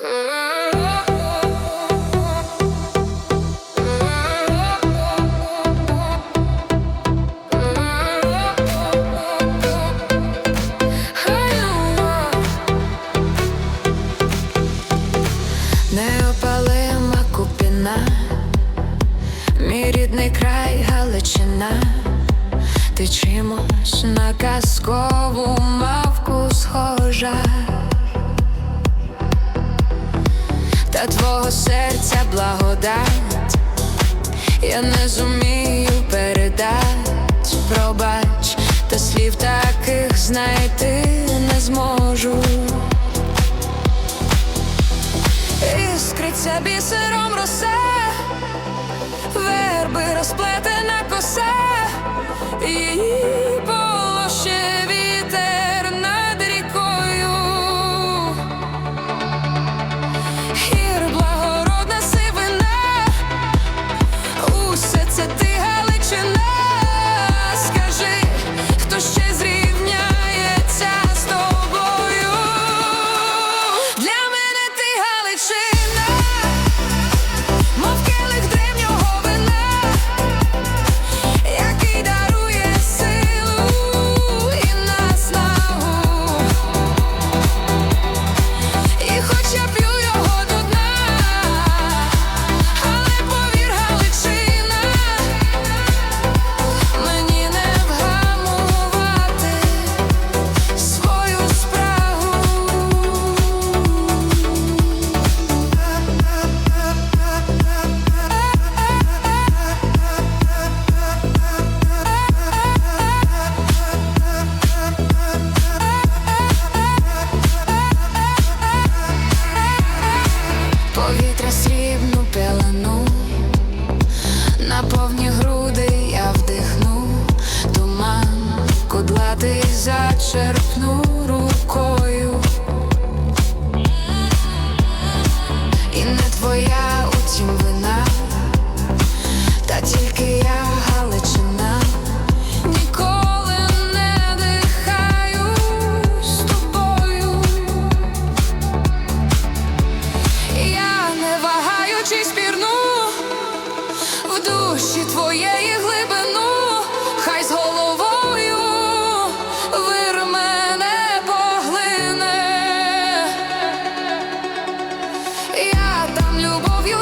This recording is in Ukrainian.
Неопалима купіна, мій рідний край та твого серця благодать, я не зумію передать, пробач, та слів таких знайти не зможу. Іскриться бісером росе, верби розплетена коса, її срібну пелену, на повні груди я вдихну, туман кудлатий зачерпну вагаючись спірну, в душі твоєї глибину, хай з головою вир мене поглине. Я там любов'ю